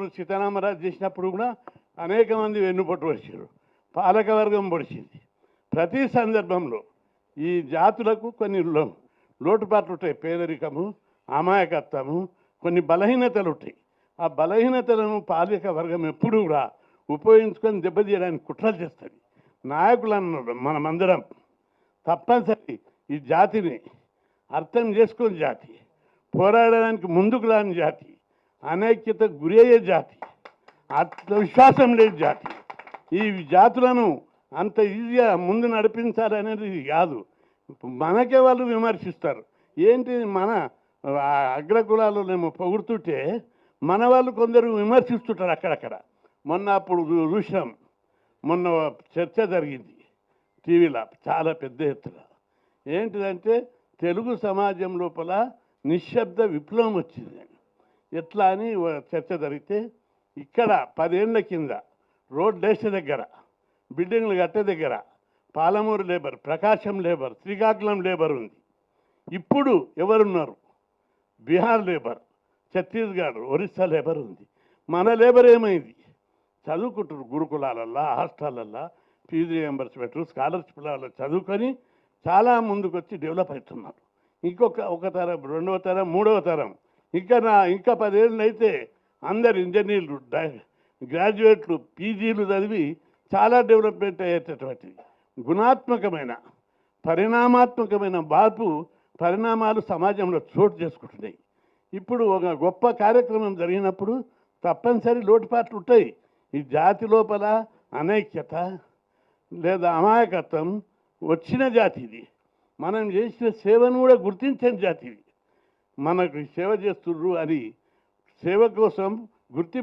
ఇప్పుడు సీతారామరాజు చేసినప్పుడు కూడా అనేక మంది వెన్నుపట్టు పడిచారు. పాలకవర్గం పొడిచింది. ప్రతి సందర్భంలో ఈ జాతులకు కొన్ని లో- లోటుపాట్లు ఉంటాయి. పేదరికము అమాయకత్వము కొన్ని బలహీనతలు ఉంటాయి. ఆ బలహీనతలను పాలక వర్గం ఎప్పుడూ కూడా ఉపయోగించుకొని దెబ్బతీయడానికి కుట్రలు చేస్తుంది. నాయకులను మనమందరం తప్పనిసరి ఈ జాతిని అర్థం చేసుకుని జాతి పోరాడడానికి ముందుకు రాని జాతి అనైక్యత గురి అయ్యే జాతి ఆత్మవిశ్వాసం లేని జాతి. ఈ జాతులను అంత ఈజీగా ముందు నడిపించాలనేది కాదు. మనకే వాళ్ళు విమర్శిస్తారు. ఏంటి మన అగ్రకులాలు మేము పొగుడుతుంటే మన వాళ్ళు కొందరు విమర్శిస్తుంటారు అక్కడక్కడ. మొన్న అప్పుడు రుషం మొన్న చర్చ జరిగింది టీవీలో చాలా పెద్ద ఎత్తున. ఏంటిదంటే తెలుగు సమాజం లోపల నిశ్శబ్ద విప్లవం వచ్చింది. ఎట్లా అని చర్చ జరిగితే ఇక్కడ పదేళ్ళ కింద రోడ్ డేష దగ్గర బిల్డింగ్లు కట్టే దగ్గర Palamuru labour Prakasam labour Srikakulam labour ఉంది. ఇప్పుడు ఎవరున్నారు? బీహార్ లేబర్ ఛత్తీస్గఢ్ ఒరిస్సా లేబర్ ఉంది. మన లేబర్ ఏమైంది? చదువుకుంటారు గురుకులాలల్లా హాస్టళ్ళల్లా ఫీజు రియంబర్స్మెంట్ స్కాలర్షిప్లలో చదువుకొని చాలా ముందుకు వచ్చి డెవలప్ అవుతున్నారు ఇంకొక ఒక తరం రెండవ తరం మూడవ తరం ఇంకా నా ఇంకా పదేళ్ళు అయితే అందరు ఇంజనీర్లు గ్రాడ్యుయేట్లు పీజీలు చదివి చాలా డెవలప్మెంట్ అయ్యేటటువంటిది. గుణాత్మకమైన పరిణామాత్మకమైన మార్పు పరిణామాలు సమాజంలో చోటు చేసుకుంటున్నాయి. ఇప్పుడు ఒక గొప్ప కార్యక్రమం జరిగినప్పుడు తప్పనిసరి లోటుపాట్లు ఉంటాయి. ఈ జాతి లోపల అనైక్యత లేదా అమాయకత్వం వచ్చిన జాతి ఇది మనం చేసిన సేవను కూడా గుర్తించని జాతి ఇది మనకు సేవ చేస్తుర్రు అని సేవ కోసం గుర్తింపు